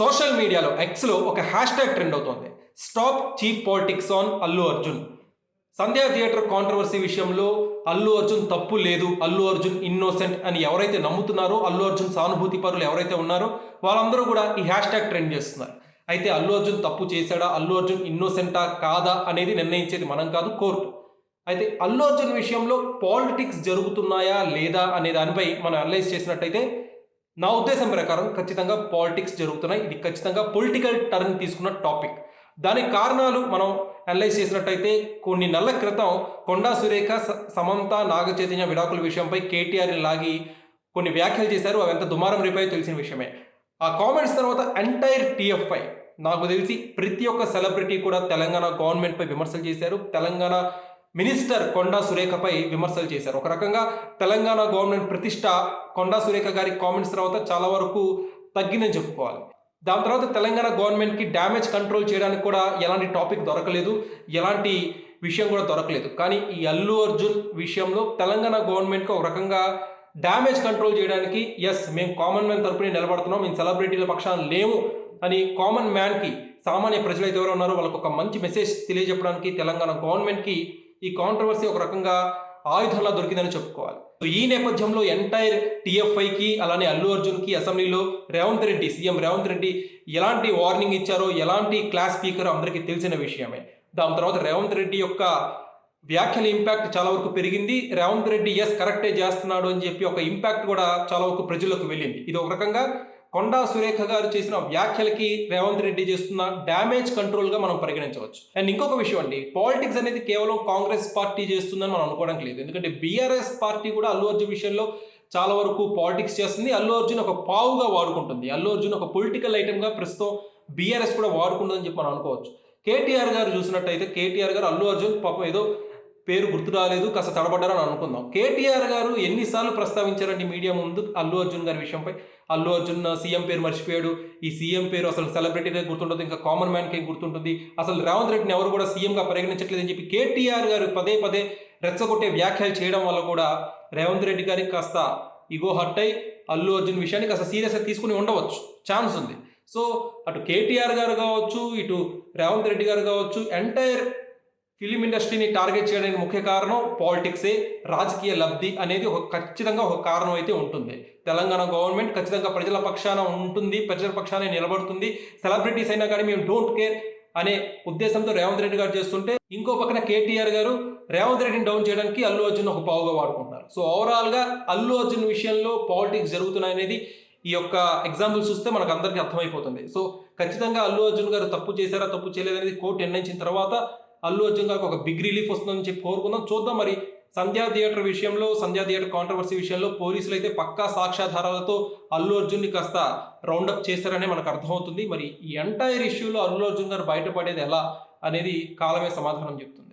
Social మీడియాలో ఎక్స్లో ఒక హ్యాష్ ట్యాగ్ ట్రెండ్ అవుతోంది. Stop cheap politics on Allu Arjun. Sandhya theatre controversy విషయంలో అల్లు అర్జున్ తప్పు లేదు అల్లు అర్జున్ ఇన్నోసెంట్ అని ఎవరైతే నమ్ముతున్నారో అల్లు అర్జున్ సానుభూతి పరులు ఎవరైతే ఉన్నారో వాళ్ళందరూ కూడా ఈ హ్యాష్ ట్యాగ్ ట్రెండ్ చేస్తున్నారు. అయితే అల్లు అర్జున్ తప్పు చేశాడా అల్లు అర్జున్ ఇన్నోసెంటా కాదా అనేది నిర్ణయించేది మనం కాదు కోర్టు. అయితే అల్లు అర్జున్ విషయంలో పాలిటిక్స్ జరుగుతున్నాయా లేదా అనే దానిపై మనం అనలైజ్ చేసినట్టయితే నా ఉద్దేశం ప్రకారం ఖచ్చితంగా పాలిటిక్స్ జరుగుతున్నాయి. ఇది ఖచ్చితంగా పొలిటికల్ టర్న్ తీసుకున్న టాపిక్. దానికి కారణాలు మనం అనలైజ్ చేసినట్టయితే కొన్ని నెలల క్రితం కొండా సురేఖ స- సమంత నాగచైతన్య విడాకుల విషయంపై కేటీఆర్ని లాగి కొన్ని వ్యాఖ్యలు చేశారు. అవి ఎంత దుమారం రేపాయో తెలిసిన విషయమే. ఆ కామెంట్స్ తర్వాత ఎంటైర్ టీఎఫ్ఐ నాకు తెలిసి ప్రతి ఒక్క సెలబ్రిటీ కూడా తెలంగాణ గవర్నమెంట్పై విమర్శలు చేశారు. తెలంగాణ మినిస్టర్ కొండా సురేఖపై విమర్శలు చేశారు. ఒక రకంగా తెలంగాణ గవర్నమెంట్ ప్రతిష్ట కొండా సురేఖ గారి కామెంట్స్ తర్వాత చాలా వరకు తగ్గిందని చెప్పుకోవాలి. దాని తర్వాత తెలంగాణ గవర్నమెంట్కి డ్యామేజ్ కంట్రోల్ చేయడానికి కూడా ఎలాంటి టాపిక్ దొరకలేదు. ఎలాంటి విషయం కూడా దొరకలేదు. కానీ ఈ అల్లు అర్జున్ విషయంలో తెలంగాణ గవర్నమెంట్కి ఒక రకంగా డ్యామేజ్ కంట్రోల్ చేయడానికి ఎస్ మేము కామన్ మ్యాన్ తరపునే నిలబడుతున్నాం మేము సెలబ్రిటీల పక్షాన లేము అని కామన్ మ్యాన్కి సామాన్య ప్రజలు ఎవరు ఉన్నారో వాళ్ళకు ఒక మంచి మెసేజ్ తెలియజెప్పడానికి తెలంగాణ గవర్నమెంట్కి ఈ కాంట్రవర్సీ ఒక రకంగా ఆయుధంలా దొరికిందని చెప్పుకోవాలి. ఈ నేపథ్యంలో ఎంటైర్ టీఎఫ్ఐకి అలానే అల్లు అర్జున్కి అసెంబ్లీలో రేవంత్ రెడ్డి సీఎం రేవంత్ రెడ్డి ఎలాంటి వార్నింగ్ ఇచ్చారో ఎలాంటి క్లాస్ స్పీకర్ అందరికీ తెలిసిన విషయమే. దాని తర్వాత రేవంత్ రెడ్డి యొక్క వ్యాఖ్యల ఇంపాక్ట్ చాలా వరకు పెరిగింది. రేవంత్ రెడ్డి ఎస్ కరెక్టే చేస్తున్నాడు అని చెప్పి ఒక ఇంపాక్ట్ కూడా చాలా వరకు ప్రజలకు వెళ్ళింది. ఇది ఒక రకంగా కొండా సురేఖ గారు చేసిన వ్యాఖ్యలకి రేవంత్ రెడ్డి చేస్తున్న డ్యామేజ్ కంట్రోల్గా మనం పరిగణించవచ్చు. అండ్ ఇంకొక విషయం అండి పాలిటిక్స్ అనేది కేవలం కాంగ్రెస్ పార్టీ చేస్తుందని మనం అనుకోవడానికి లేదు. ఎందుకంటే బీఆర్ఎస్ పార్టీ కూడా అల్లు అర్జున్ విషయంలో చాలా వరకు పాలిటిక్స్ చేస్తుంది. అల్లు అర్జున్ ఒక పావుగా వాడుకుంటుంది. అల్లు అర్జున్ ఒక పొలిటికల్ ఐటమ్గా ప్రస్తుతం బీఆర్ఎస్ కూడా వాడుకుంటుందని చెప్పి మనం అనుకోవచ్చు. కేటీఆర్ గారు చూసినట్టయితే కేటీఆర్ గారు అల్లు అర్జున్ పాపం ఏదో పేరు గుర్తు రాలేదు కాస్త తడబడ్డారని అనుకుందాం. కేటీఆర్ గారు ఎన్నిసార్లు ప్రస్తావించారండి మీడియా ముందు? అల్లు అర్జున్ గారి విషయంపై. అల్లు అర్జున్ సీఎం పేరు మర్చిపోయాడు. ఈ సీఎం పేరు అసలు సెలబ్రిటీగా గుర్తుంటుంది ఇంకా కామన్ మ్యాన్కి గుర్తుంటుంది. అసలు రేవంత్ రెడ్డిని ఎవరు కూడా సీఎంగా పరిగణించట్లేదని చెప్పి కేటీఆర్ గారు పదే పదే రెచ్చగొట్టే వ్యాఖ్యలు చేయడం వల్ల కూడా రేవంత్ రెడ్డి గారికి కాస్త ఇగో హట్ అయి అల్లు అర్జున్ విషయాన్ని కాస్త సీరియస్గా తీసుకుని ఉండవచ్చు. ఛాన్స్ ఉంది. సో అటు కేటీఆర్ గారు కావచ్చు ఇటు రేవంత్ రెడ్డి గారు కావచ్చు ఎంటైర్ ఫిలిం ఇండస్ట్రీని టార్గెట్ చేయడానికి ముఖ్య కారణం పాలిటిక్సే. రాజకీయ లబ్ధి అనేది ఒక ఖచ్చితంగా ఒక కారణం అయితే ఉంటుంది. తెలంగాణ గవర్నమెంట్ ఖచ్చితంగా ప్రజల పక్షాన ఉంటుంది ప్రజల పక్షాన నిలబడుతుంది. సెలబ్రిటీస్ అయినా కానీ మేము డోంట్ కేర్ అనే ఉద్దేశంతో రేవంత్ రెడ్డి గారు చేస్తుంటే ఇంకో పక్కన కేటీఆర్ గారు రేవంత్ రెడ్డిని డౌన్ చేయడానికి అల్లు అర్జున్ ఒక పావుగా వాడుకుంటున్నారు. సో ఓవరాల్గా అల్లు అర్జున్ విషయంలో పాలిటిక్స్ జరుగుతున్నాయి అనేది ఈ యొక్క ఎగ్జాంపుల్ చూస్తే మనకు అందరికీ అర్థమైపోతుంది. సో ఖచ్చితంగా అల్లు అర్జున్ గారు తప్పు చేశారా తప్పు చేయలేదనేది కోర్టు నిర్ణయించిన తర్వాత అల్లు అర్జున్ గారికి ఒక బిగ్ రిలీఫ్ వస్తుందని చెప్పి కోరుకుందాం. చూద్దాం మరి సంధ్యా థియేటర్ విషయంలో సంధ్యా థియేటర్ కాంట్రవర్సీ విషయంలో పోలీసులు అయితే పక్కా సాక్ష్యాధారాలతో అల్లు అర్జున్ని కాస్త రౌండప్ చేశారనే మనకు అర్థమవుతుంది. మరి ఈ ఎంటైర్ ఇష్యూలో అల్లు అర్జున్ గారు బయటపడేది ఎలా అనేది కాలమే సమాధానం చెప్తుంది.